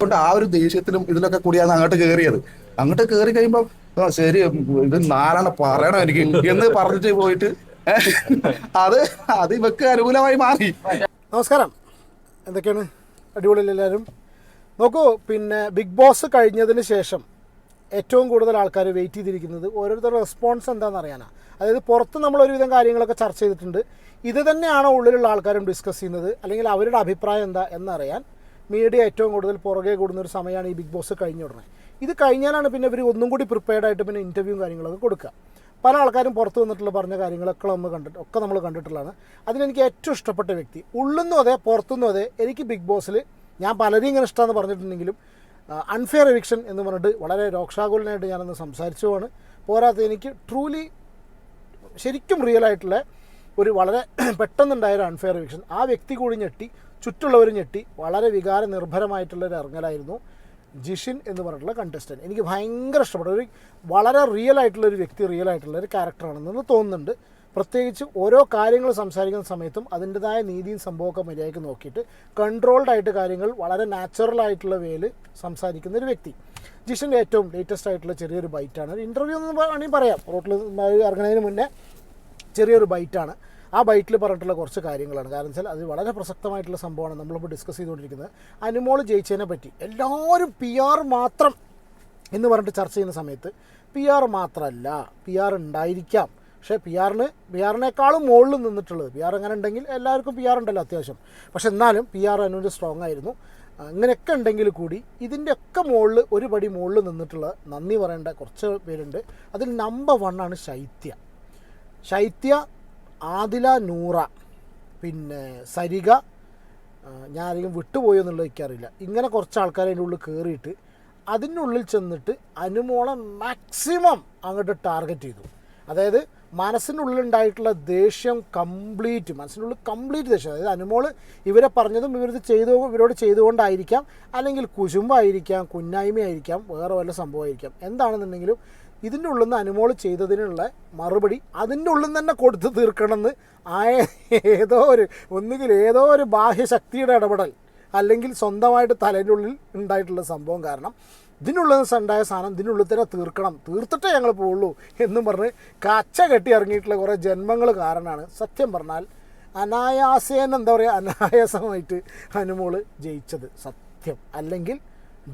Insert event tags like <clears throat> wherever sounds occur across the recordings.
കൊണ്ട് ആ ഒരു ദേഷ്യത്തിലും ഇതിലൊക്കെ കൂടിയാണ് അങ്ങോട്ട് കയറിയത് അങ്ങോട്ട് കയറി കഴിയുമ്പോൾ ശരി ഇത് നാലാണ് പറയണം എനിക്ക് എന്ന് പറഞ്ഞിട്ട് പോയിട്ട് അത് അത് ഇവക്ക് അനുകൂലമായി മാറി. നമസ്കാരം. എന്തൊക്കെയാണ്? അടിപൊളിയല്ലേ എല്ലാവരും? നോക്കൂ പിന്നെ ബിഗ് ബോസ് കഴിഞ്ഞതിന് ശേഷം ഏറ്റവും കൂടുതൽ ആൾക്കാർ വെയിറ്റ് ചെയ്തിരിക്കുന്നത് ഓരോരുത്തരുടെ റെസ്പോൺസ് എന്താണെന്ന് അറിയാനാണ് അതായത് പുറത്ത് നമ്മൾ ഒരുവിധം കാര്യങ്ങളൊക്കെ ചർച്ച ചെയ്തിട്ടുണ്ട്. ഇത് തന്നെയാണോ ഉള്ളിലുള്ള ആൾക്കാരും ഡിസ്കസ് ചെയ്യുന്നത്? അല്ലെങ്കിൽ അവരുടെ അഭിപ്രായം എന്താ എന്നറിയാൻ മീഡിയ ഏറ്റവും കൂടുതൽ പുറകെ കൂടുന്ന ഒരു സമയമാണ് ഈ ബിഗ് ബോസ് കഴിഞ്ഞ ഉടനെ. ഇത് കഴിഞ്ഞാലാണ് പിന്നെ ഇവർ ഒന്നും കൂടി പ്രിപ്പയർഡ് ആയിട്ട് പിന്നെ ഇന്റർവ്യൂവും കാര്യങ്ങളൊക്കെ കൊടുക്കുക. പല ആൾക്കാരും പുറത്ത് വന്നിട്ടുള്ള പറഞ്ഞ കാര്യങ്ങളൊക്കെ നമ്മൾ കണ്ടിട്ട് ഒക്കെ നമ്മൾ കണ്ടിട്ടുള്ളതാണ്. അതിലെനിക്ക് ഏറ്റവും ഇഷ്ടപ്പെട്ട വ്യക്തി ഉള്ളുന്നും അതെ പുറത്തുനിന്നും അതെ എനിക്ക് ബിഗ് ബോസിൽ ഞാൻ പലരെയും ഇങ്ങനെ ഇഷ്ടമെന്ന് പറഞ്ഞിട്ടുണ്ടെങ്കിലും അൺഫെയർ എവിക്ഷൻ എന്ന് പറഞ്ഞിട്ട് വളരെ രോക്ഷാകുലനായിട്ട് ഞാനൊന്ന് സംസാരിച്ചുമാണ് പോരാത്ത എനിക്ക് ട്രൂലി ശരിക്കും റിയൽ ആയിട്ടുള്ള ഒരു വളരെ <clears throat> പെട്ടെന്നുണ്ടായ ഒരു അൺഫെയർ എവിക്ഷൻ ആ വ്യക്തി കൂടി ഞെട്ടി ചുറ്റുള്ളവർ ഞെട്ടി. വളരെ വികാര നിർഭരമായിട്ടുള്ള ഒരു ഇറങ്ങലായിരുന്നു ജിഷിൻ എന്ന് പറഞ്ഞിട്ടുള്ള കണ്ടസ്റ്റന്റ് എനിക്ക് ഭയങ്കര ഇഷ്ടപ്പെട്ട. ഒരു വളരെ റിയൽ ആയിട്ടുള്ള ഒരു വ്യക്തി റിയൽ ആയിട്ടുള്ള ഒരു ക്യാരക്ടറാണെന്ന് തോന്നുന്നുണ്ട്. പ്രത്യേകിച്ച് ഓരോ കാര്യങ്ങൾ സംസാരിക്കുന്ന സമയത്തും അതിന്റെതായ നീതിയും സംഭവമൊക്കെ മര്യാദയ്ക്ക് നോക്കിയിട്ട് കൺട്രോൾഡ് ആയിട്ട് കാര്യങ്ങൾ വളരെ നാച്ചുറൽ ആയിട്ടുള്ള വേയിൽ സംസാരിക്കുന്ന ഒരു വ്യക്തി. ജിഷിന്റെ ഏറ്റവും ലേറ്റസ്റ്റ് ആയിട്ടുള്ള ചെറിയൊരു ബൈറ്റാണ് ഇന്റർവ്യൂ എന്ന് വേണമെങ്കിൽ പറയാം. റോട്ടിൽ ഇറങ്ങുന്നതിന് മുന്നേ ചെറിയൊരു ബൈറ്റാണ് ആ ബൈറ്റിൽ പറഞ്ഞിട്ടുള്ള കുറച്ച് കാര്യങ്ങളാണ്. കാരണം വെച്ചാൽ അത് വളരെ പ്രസക്തമായിട്ടുള്ള സംഭവമാണ് നമ്മളിപ്പോൾ ഡിസ്കസ് ചെയ്തുകൊണ്ടിരിക്കുന്നത്. അനുമോൾ ജയിച്ചതിനെ പറ്റി. എല്ലാവരും പി ആർ മാത്രം എന്ന് പറഞ്ഞിട്ട് ചർച്ച ചെയ്യുന്ന സമയത്ത് പി ആർ മാത്രമല്ല പി ആർ ഉണ്ടായിരിക്കാം. പക്ഷേ പി ആറിന് പി ആറിനേക്കാളും മുകളിൽ നിന്നിട്ടുള്ളത് പി ആർ അങ്ങനെ ഉണ്ടെങ്കിൽ എല്ലാവർക്കും പി ആർ ഉണ്ടല്ലോ അത്യാവശ്യം. പക്ഷെ എന്നാലും പി ആർ അനുവിന്റെ സ്ട്രോങ് ആയിരുന്നു. അങ്ങനെയൊക്കെ ഉണ്ടെങ്കിൽ കൂടി ഇതിന്റെയൊക്കെ മുകളിൽ ഒരു പടി മുകളിൽ നിന്നിട്ടുള്ള നന്ദി പറയേണ്ട കുറച്ച് പേരുണ്ട്. അതിൽ നമ്പർ വണ്ണാണ് ശൈത്യ. ശൈത്യ ആദില നൂറ പിന്നെ സരിക ഞാൻ അധികം വിട്ടുപോയോ എന്നുള്ളത് എനിക്കറിയില്ല ഇങ്ങനെ കുറച്ച് ആൾക്കാർ അതിന്റെ ഉള്ളിൽ കയറിയിട്ട് അതിനുള്ളിൽ ചെന്നിട്ട് അനുമോളെ മാക്സിമം അങ്ങോട്ട് ടാർഗറ്റ് ചെയ്തു. അതായത് മനസ്സിന്റെ ഉള്ളിലുണ്ടായിട്ടുള്ള ദേഷ്യം കംപ്ലീറ്റ് മനസ്സിന്റെ ഉള്ളിൽ കംപ്ലീറ്റ് ദേഷ്യം. അതായത് അനുമോൾ ഇവരെ പറഞ്ഞതും ഇവരിത് ചെയ്തു ഇവരോട് ചെയ്തുകൊണ്ടായിരിക്കാം അല്ലെങ്കിൽ കുശുമ്പായിരിക്കാം കുന്നായ്മയായിരിക്കാം വേറെ വല്ല സംഭവമായിരിക്കാം. എന്താണെന്നുണ്ടെങ്കിലും ഇതിന്റെ ഉള്ളിൽ നിന്ന് അനുമോൾ ചെയ്തതിനുള്ള മറുപടി അതിന്റെ ഉള്ളിൽ നിന്ന് തന്നെ കൊടുത്ത് തീർക്കണമെന്ന് ആയ ഏതോ ഒരു ഒന്നുകിൽ ഏതോ ഒരു ബാഹ്യശക്തിയുടെ ഇടപെടൽ അല്ലെങ്കിൽ സ്വന്തമായിട്ട് തലേന്റെ ഉള്ളിൽ ഉണ്ടായിട്ടുള്ള സംഭവം കാരണം ഇതിനുള്ളിൽ നിന്ന് ഉണ്ടായ സാധനം ഇതിനുള്ളിൽ തന്നെ തീർക്കണം. തീർത്തിട്ടേ ഞങ്ങൾ പോവുള്ളൂ എന്നും പറഞ്ഞ് കച്ച കെട്ടി ഇറങ്ങിയിട്ടുള്ള കുറേ ജന്മങ്ങൾ കാരണമാണ്. സത്യം പറഞ്ഞാൽ അനായാസേന എന്താ പറയുക അനായാസമായിട്ട് അനുമോൾ ജയിച്ചത്. സത്യം. അല്ലെങ്കിൽ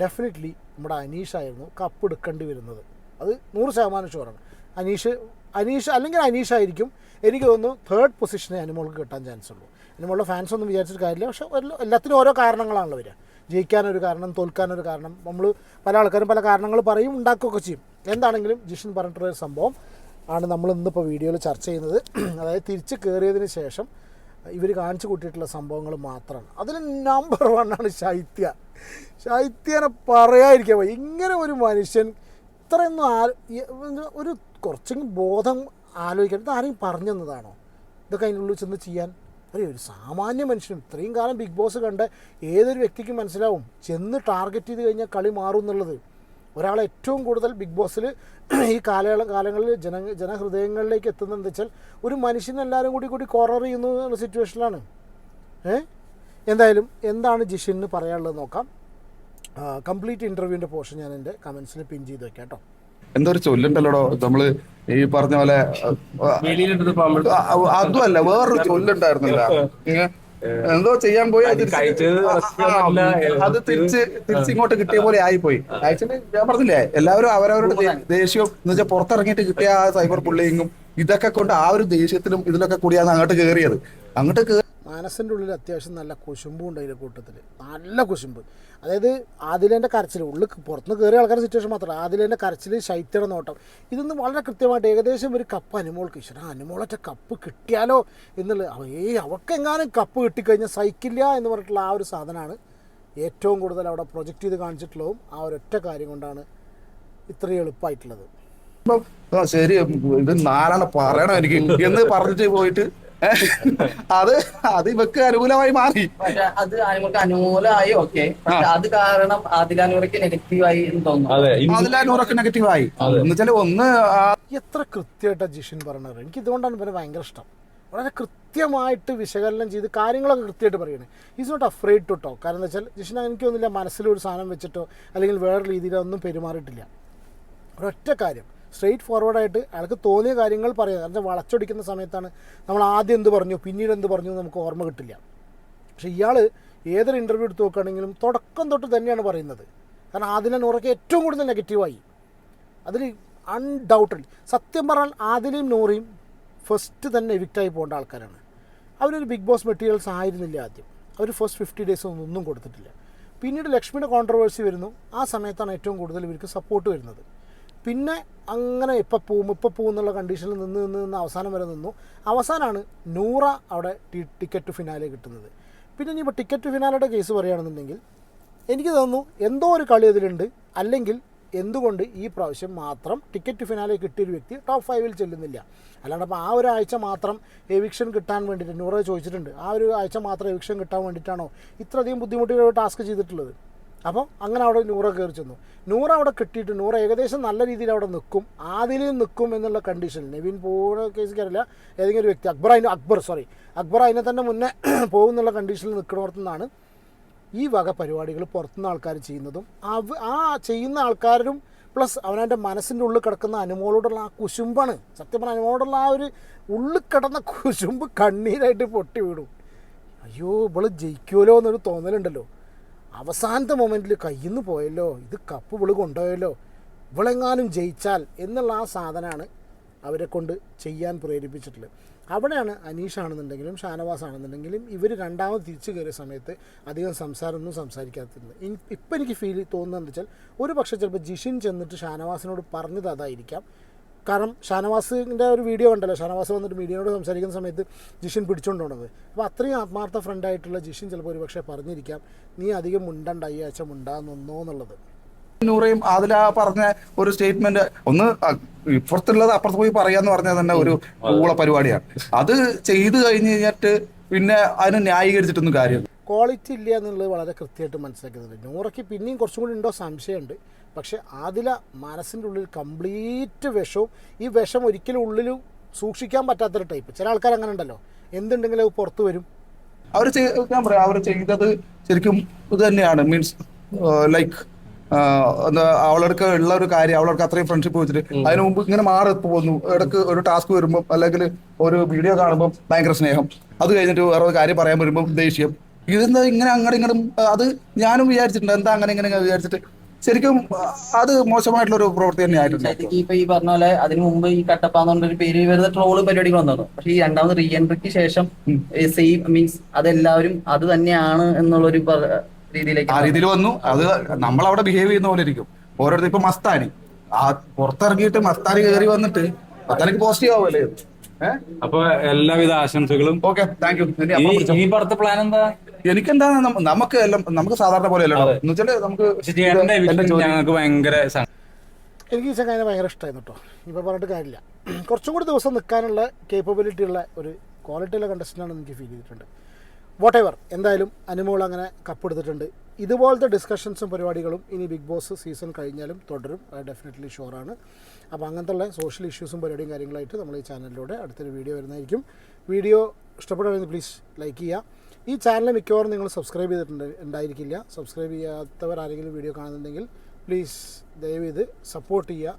ഡെഫിനറ്റ്ലി നമ്മുടെ അനീഷായിരുന്നു കപ്പ് എടുക്കേണ്ടി വരുന്നത്. അത് നൂറ് ശതമാനം ഷുവറാണ് അനീഷ് അനീഷ് അല്ലെങ്കിൽ അനീഷ് ആയിരിക്കും. എനിക്ക് തോന്നുന്നു തേർഡ് പൊസിഷനെ അനുമോൾക്ക് കിട്ടാൻ ചാൻസ് ഉള്ളൂ. അനുമോളുടെ ഫാൻസ് ഒന്നും വിചാരിച്ചിട്ട് കാര്യമില്ല. പക്ഷേ എല്ലാ- എല്ലാത്തിനും ഓരോ കാരണങ്ങളാണല്ലോ വരിക. ജയിക്കാനൊരു കാരണം തോൽക്കാനൊരു കാരണം. നമ്മൾ പല ആൾക്കാരും പല കാരണങ്ങൾ പറയും ഉണ്ടാക്കുകയൊക്കെ ചെയ്യും. എന്താണെങ്കിലും ജിഷൻ പറഞ്ഞിട്ടുള്ള ഒരു സംഭവം ആണ് നമ്മൾ ഇന്നിപ്പോൾ വീഡിയോയിൽ ചർച്ച ചെയ്യുന്നത്. <clears throat> അതായത് തിരിച്ച് കയറിയതിന് ശേഷം ഇവർ കാണിച്ചു കൂട്ടിയിട്ടുള്ള സംഭവങ്ങൾ മാത്രമാണ്. അതിൽ നമ്പർ വണ്ണാണ് ശൈത്യ. ശൈത്യനെ പറയാതിരിക്കാൻ ഇങ്ങനെ ഒരു മനുഷ്യൻ ഇത്രയൊന്നും ആ ഒരു കുറച്ചെങ്കിലും ബോധം ആലോചിക്കാൻ ഇത് ആരെയും പറഞ്ഞു തന്നതാണോ ഇതൊക്കെ അതിനുള്ളിൽ ചെന്ന് ചെയ്യാൻ. അതെ ഒരു സാമാന്യ മനുഷ്യനും ഇത്രയും കാലം ബിഗ് ബോസ് കണ്ട് ഏതൊരു വ്യക്തിക്കും മനസ്സിലാവും. ചെന്ന് ടാർഗറ്റ് ചെയ്ത് കഴിഞ്ഞാൽ കളി മാറും എന്നുള്ളത്. ഒരാളെ ഏറ്റവും കൂടുതൽ ബിഗ് ബോസിൽ <clears throat> ഈ കാലയള കാലങ്ങളിൽ ജന ജനഹൃദയങ്ങളിലേക്ക് എത്തുന്നത് എന്താ വെച്ചാൽ ഒരു മനുഷ്യനെ എല്ലാവരും കൂടി കൂടി കോർണർ ചെയ്യുന്നു എന്നുള്ള സിറ്റുവേഷനിലാണ് ഏ? എന്തായാലും എന്താണ് ജിഷിന് പറയാനുള്ളത് നോക്കാം. കംപ്ലീറ്റ് ഇന്റർവ്യൂവിന്റെ പോർഷൻ ഞാൻ എന്റെ കമൻസിൽ പിൻ ചെയ്ത് വെക്കാം കേട്ടോ എന്തോ ഒരു ചൊല്ലുണ്ടല്ലോടോ? നമ്മൾ ഈ പറഞ്ഞ പോലെ അതുമല്ല വേറൊരു ചൊല്ലുണ്ടായിരുന്നില്ല. എന്തോ ചെയ്യാൻ പോയി അത് അത് തിരിച്ച് തിരിച്ചിങ്ങോട്ട് കിട്ടിയ പോലെ ആയിപ്പോയി. ആക്ച്വലി ഞാൻ പറഞ്ഞില്ലേ എല്ലാവരും അവരവരുടെ ദേഷ്യം ദേഷ്യവും എന്ന് വെച്ചാൽ പുറത്തിറങ്ങിയിട്ട് കിട്ടിയ ആ സൈബർ ബുള്ളിങ്ങും ഇതൊക്കെ കൊണ്ട് ആ ഒരു ദേഷ്യത്തിലും ഇതിലൊക്കെ കൂടിയാണ് അങ്ങോട്ട് കയറിയത് അങ്ങോട്ട് മനസ്സിന്റെ ഉള്ളിൽ അത്യാവശ്യം നല്ല കുശുമ്പും ഉണ്ട് അതിന്റെ കൂട്ടത്തിൽ. നല്ല കുശുമ്പ്. അതായത് ആദിലേന്റെ കരച്ചിൽ ഉള്ളിൽ പുറത്തുനിന്ന് കയറിയ ആൾക്കാരുടെ സിറ്റുവേഷൻ മാത്രമല്ല ആദിലേന്റെ കരച്ചിൽ ശൈത്യയുടെ നോട്ടം. ഇതൊന്നും വളരെ കൃത്യമായിട്ട് ഏകദേശം ഒരു കപ്പ് അനുമോൾക്ക് ഈശ്വര അനുമോളൊറ്റ കപ്പ് കിട്ടിയാലോ എന്നുള്ളത് ഏ അവക്കെങ്ങാനും കപ്പ് കിട്ടിക്കഴിഞ്ഞാൽ സഹിക്കില്ല എന്ന് പറഞ്ഞിട്ടുള്ള ആ ഒരു സാധനമാണ് ഏറ്റവും കൂടുതൽ അവിടെ പ്രൊജക്റ്റ് ചെയ്ത് കാണിച്ചിട്ടുള്ളതും ആ ഒരൊറ്റ കാര്യം കൊണ്ടാണ് ഇത്രയും എളുപ്പമായിട്ടുള്ളത്. ശരി ഇത് നാലാണ് പറയണം എനിക്ക്. എന്ന് പറഞ്ഞിട്ട് പോയിട്ട് അത് അത് ഇവക്ക് അനുകൂലമായി മാറി. അത് അനുമോൾക്ക് അനുകൂലമായി ഓക്കെ. പക്ഷെ അത് കാരണം ആദിലാനൂറക്ക് നെഗറ്റീവായി എന്ന് തോന്നുന്നു. അതെ നെഗറ്റീവായി. എന്ന് വെച്ചാൽ ഒന്ന് എത്ര കൃത്യമായിട്ടാണ് ജിഷിൻ പറഞ്ഞത്? എനിക്ക് ഇതുകൊണ്ടാണ് ഇവരെ ഭയങ്കര ഇഷ്ടം. വളരെ കൃത്യമായിട്ട് വിശകലനം ചെയ്ത് കാര്യങ്ങളൊക്കെ കൃത്യമായിട്ട് പറയണേ. Is not afraid to talk കാരണം എന്താ വെച്ചാൽ ജിഷൻ എനിക്കൊന്നുമില്ല മനസ്സിലൊരു സാധനം വെച്ചിട്ടോ അല്ലെങ്കിൽ വേറെ രീതിയിലോ ഒന്നും പെരുമാറിയിട്ടില്ല. ഒരൊറ്റ കാര്യം. സ്ട്രെയിറ്റ് ഫോർവേഡായിട്ട് അയാൾക്ക് തോന്നിയ കാര്യങ്ങൾ പറയുക കാരണം വളച്ചൊടിക്കുന്ന സമയത്താണ് നമ്മൾ ആദ്യം എന്ത് പറഞ്ഞു പിന്നീട് എന്ത് പറഞ്ഞു നമുക്ക് ഓർമ്മ കിട്ടില്ല. പക്ഷേ ഇയാൾ ഏതൊരു ഇന്റർവ്യൂ എടുത്ത് നോക്കുകയാണെങ്കിലും തുടക്കം തൊട്ട് തന്നെയാണ് പറയുന്നത്. കാരണം ആദില നൂറയ്ക്ക് ഏറ്റവും കൂടുതൽ നെഗറ്റീവായി അതിൽ അൺഡൗട്ടഡ് സത്യം പറഞ്ഞാൽ ആദിലയും നൂറയും ഫസ്റ്റ് തന്നെ എവിക്റ്റായി പോകേണ്ട ആൾക്കാരാണ്. അവരൊരു ബിഗ് ബോസ് മെറ്റീരിയൽസ് ആയിരുന്നില്ല ആദ്യം. അവർ ഫസ്റ്റ് ഫിഫ്റ്റി ഡേയ്സ് ഒന്നും കൊടുത്തിട്ടില്ല. പിന്നീട് ലക്ഷ്മിയുടെ കോൺട്രവേഴ്സി വരുന്നു. ആ സമയത്താണ് ഏറ്റവും കൂടുതൽ ഇവർക്ക് സപ്പോർട്ട് വരുന്നത്. പിന്നെ അങ്ങനെ ഇപ്പം പോവും ഇപ്പം പോവും എന്നുള്ള കണ്ടീഷനിൽ നിന്ന് നിന്ന് നിന്ന് അവസാനം വരെ നിന്നു. അവസാനമാണ് നൂറ അവിടെ ടിക്കറ്റ് ഫിനാലെ കിട്ടുന്നത്. പിന്നെ ഇനിയിപ്പോൾ ടിക്കറ്റ് ഫിനാലയുടെ കേസ് പറയുകയാണെന്നുണ്ടെങ്കിൽ എനിക്ക് തോന്നുന്നു എന്തോ ഒരു കളി അതിലുണ്ട്. അല്ലെങ്കിൽ എന്തുകൊണ്ട് ഈ പ്രാവശ്യം മാത്രം ടിക്കറ്റ് ഫിനാലെ കിട്ടിയൊരു വ്യക്തി ടോപ്പ് ഫൈവിൽ ചെല്ലുന്നില്ല. അല്ലാണ്ട് അപ്പോൾ ആ ഒരു ആഴ്ച മാത്രം എവിക്ഷൻ കിട്ടാൻ വേണ്ടിയിട്ട് നൂറ് ചോദിച്ചിട്ടുണ്ട്. ആ ഒരു ആഴ്ച മാത്രം എവിക്ഷൻ കിട്ടാൻ വേണ്ടിയിട്ടാണോ ഇത്രയധികം ബുദ്ധിമുട്ടുകൾ ടാസ്ക് ചെയ്തിട്ടുള്ളത്? അപ്പോൾ അങ്ങനെ അവിടെ നൂറ കയറി ചെന്നു. നൂറ അവിടെ കിട്ടിയിട്ട് നൂറ ഏകദേശം നല്ല രീതിയിൽ അവിടെ നിൽക്കും. ആദിലും നിൽക്കും എന്നുള്ള കണ്ടീഷനിൽ നെവിൻ പോകുന്ന കേസ് കയറില്ല ഏതെങ്കിലും ഒരു വ്യക്തി അക്ബർ അതിന് അക്ബർ സോറി അക്ബർ അതിനെ തന്നെ മുന്നേ <clears throat> പോകുന്നുള്ള കണ്ടീഷനിൽ നിൽക്കണോർത്തുനിന്നാണ് ഈ വക പരിപാടികൾ പുറത്തുനിന്ന് ആൾക്കാർ ചെയ്യുന്നതും ആ ചെയ്യുന്ന ആൾക്കാരും പ്ലസ് അവനവന്റെ മനസ്സിന്റെ ഉള്ളിൽ കിടക്കുന്ന അനുമോളോടുള്ള ആ കുശുമ്പാണ്. സത്യം പറഞ്ഞാൽ അനുമോളോടുള്ള ആ ഒരു ഉള്ളിൽ കിടന്ന കുശുമ്പ് കണ്ണീരായിട്ട് പൊട്ടി വീടും അയ്യോ ഇവൾ ജയിക്കുമല്ലോ എന്നൊരു തോന്നലുണ്ടല്ലോ. അവസാനത്തെ മൊമെന്റിൽ കയ്യിൽ നിന്ന് പോയല്ലോ ഇത് കപ്പ് ഇവൾ കൊണ്ടുപോയല്ലോ ഇവളെങ്ങാനും ജയിച്ചാൽ എന്നുള്ള ആ സാധനമാണ് അവരെ കൊണ്ട് ചെയ്യാൻ പ്രേരിപ്പിച്ചിട്ടുള്ളത്. അവിടെയാണ് അനീഷ് ആണെന്നുണ്ടെങ്കിലും ഷാനവാസ് ആണെന്നുണ്ടെങ്കിലും ഇവർ രണ്ടാമത് തിരിച്ചു കയറിയ സമയത്ത് അധികം സംസാരമൊന്നും സംസാരിക്കാത്തിരുന്നത് ഇപ്പം എനിക്ക് ഫീൽ തോന്നുന്നതെന്ന് വെച്ചാൽ ഒരു പക്ഷേ ചിലപ്പോൾ ജിഷിൻ ചെന്നിട്ട് ഷാനവാസിനോട് പറഞ്ഞത് അതായിരിക്കാം. കാരണം ഷാനവാസിന്റെ ഒരു വീഡിയോ ഉണ്ടല്ലോ. ഷാനവാസ് വന്നിട്ട് മീഡിയയോട് സംസാരിക്കുന്ന സമയത്ത് ജിഷിൻ പിടിച്ചുകൊണ്ട് പോണത് അപ്പോൾ അത്രയും ആത്മാർത്ഥ ഫ്രണ്ടായിട്ടുള്ള ജിഷിൻ ചിലപ്പോൾ ഒരു പക്ഷേ പറഞ്ഞിരിക്കാം. നീ അധികം മുണ്ടണ്ട ഈ ആഴ്ച മുണ്ടാന്നൊന്നോ എന്നുള്ളത്. നൂറയും അതിലാ പറഞ്ഞ ഒരു സ്റ്റേറ്റ്മെന്റ് ഒന്ന് ഇപ്പുറത്തുള്ളത് അപ്പുറത്ത് പോയി പറയാന്ന് പറഞ്ഞാൽ തന്നെ ഒരു ഊള പരിപാടിയാണ്. അത് ചെയ്തു കഴിഞ്ഞ് കഴിഞ്ഞിട്ട് പിന്നെ അതിന് ന്യായീകരിച്ചിട്ടൊന്നും കാര്യമില്ല. ക്വാളിറ്റി ഇല്ല എന്നുള്ളത് വളരെ കൃത്യമായിട്ട് മനസ്സിലാക്കുന്നുണ്ട് നൂറയ്ക്ക് പിന്നെയും കുറച്ചും കൂടി ഉണ്ടോ സംശയമുണ്ട്. പക്ഷേ ആദില മനസ്സിന്റെ ഉള്ളിൽ കംപ്ലീറ്റ് വിഷവും ഈ വിഷം ഒരിക്കലും ഉള്ളിൽ സൂക്ഷിക്കാൻ പറ്റാത്തൊരു ടൈപ്പ് ചില ആൾക്കാർ അങ്ങനെ ഉണ്ടല്ലോ. എന്തുണ്ടെങ്കിലും അത് പുറത്ത് വരും. അവർ ഞാൻ പറയാം അവർ ചെയ്തത് ശരിക്കും ഇത് തന്നെയാണ്. മീൻസ് ലൈക്ക് എന്താ അവളടുക്ക ഉള്ള ഒരു കാര്യം അവളടുക്ക അത്രയും ഫ്രണ്ട്ഷിപ്പ് വെച്ചിട്ട് അതിനു മുമ്പ് ഇങ്ങനെ മാറി പോകുന്നു. ഇടയ്ക്ക് ഒരു ടാസ്ക് വരുമ്പോൾ അല്ലെങ്കിൽ ഒരു വീഡിയോ കാണുമ്പോൾ ഭയങ്കര സ്നേഹം. അത് കഴിഞ്ഞിട്ട് വേറെ ഒരു കാര്യം പറയാൻ വരുമ്പോൾ ദേഷ്യം. ഇതെന്താ ഇങ്ങനെ അങ്ങോട്ടും ഇങ്ങോട്ടും അത് ഞാനും വിചാരിച്ചിട്ടുണ്ട്. എന്താ അങ്ങനെ ഇങ്ങനെ വിചാരിച്ചിട്ട്. ശരിക്കും അത് മോശമായിട്ടുള്ള ഒരു പ്രവൃത്തി തന്നെയായിട്ടുണ്ട് ഇപ്പൊ ഈ പറഞ്ഞ പോലെ അതിനു മുമ്പ് ഈ കട്ടപ്പാന്നൊരു പേര് വെറുതെ ട്രോൾ പരിപാടികൾ വന്നു പക്ഷെ ഈ രണ്ടാമത് റീ എൻട്രിക്ക് ശേഷം സെയിം മീൻസ് അതെല്ലാവരും അത് തന്നെയാണ് എന്നുള്ളൊരു രീതിയിലേക്ക് ആ രീതിയിൽ വന്നു. അത് നമ്മൾ അവിടെ ബിഹേവ് ചെയ്യുന്ന പോലെ ഇരിക്കും. ഓരോരുത്തർ ഇപ്പൊ മസ്താനി. ആ പുറത്തിറങ്ങിയിട്ട് മസ്താനി കയറി വന്നിട്ട് മസ്താനിക്ക് പോസിറ്റീവ് ആവുമല്ലേ അപ്പൊ എല്ലാവിധ ആശംസകളും. ഓക്കെ താങ്ക് യു ഈ ഇനി പുറത്തെ പ്ലാൻ എന്താ? എനിക്കെന്താ നമുക്ക് എല്ലാം നമുക്ക് സാധാരണ പോലെ അല്ലല്ലോ എന്ന് വെച്ചാൽ നമുക്ക്. ഞങ്ങൾക്ക് ഭയങ്കര എനിക്ക് ഈ ചങ്ങാതിനെ ഭയങ്കര ഇഷ്ടമായിരുന്നു കേട്ടോ ഇപ്പോൾ പറഞ്ഞിട്ട് കാര്യമില്ല. <clears throat> കുറച്ചും കൂടി ദിവസം നിൽക്കാനുള്ള കേപ്പബിലിറ്റി ഉള്ള ഒരു ക്വാളിറ്റി ഉള്ള കണ്ടസ്റ്റന്റാണെന്ന് എനിക്ക് ഫീൽ ചെയ്തിട്ടുണ്ട്. വാട്ട് എവർ എന്തായാലും അനുമോൾ അങ്ങനെ കപ്പെടുത്തിട്ടുണ്ട് ഇതുപോലത്തെ ഡിസ്കഷൻസും പരിപാടികളും ഇനി ബിഗ് ബോസ് സീസൺ കഴിഞ്ഞാലും തുടരും. ഡെഫിനറ്റ്ലി ഷുവറാണ് അപ്പോൾ അങ്ങനത്തെ ഉള്ള സോഷ്യൽ ഇഷ്യൂസും പരിപാടിയും കാര്യങ്ങളായിട്ട് നമ്മൾ ഈ ചാനലിലൂടെ അടുത്തൊരു വീഡിയോ വരുന്നതായിരിക്കും. വീഡിയോ ഇഷ്ടപ്പെടുകയാണെങ്കിൽ പ്ലീസ് ലൈക്ക് ചെയ്യുക. ഈ ചാനൽ മിക്കവാറും നിങ്ങൾ സബ്സ്ക്രൈബ് ചെയ്തിട്ടുണ്ട് ഉണ്ടായിരിക്കില്ല. സബ്സ്ക്രൈബ് ചെയ്യാത്തവർ ആരെങ്കിലും വീഡിയോ കാണുന്നുണ്ടെങ്കിൽ പ്ലീസ് ദയവ് ചെയ്ത് സപ്പോർട്ട് ചെയ്യുക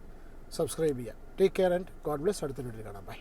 സബ്സ്ക്രൈബ് ചെയ്യുക. Take care and God bless അടുത്ത വീഡിയോ കാണാം. ബൈ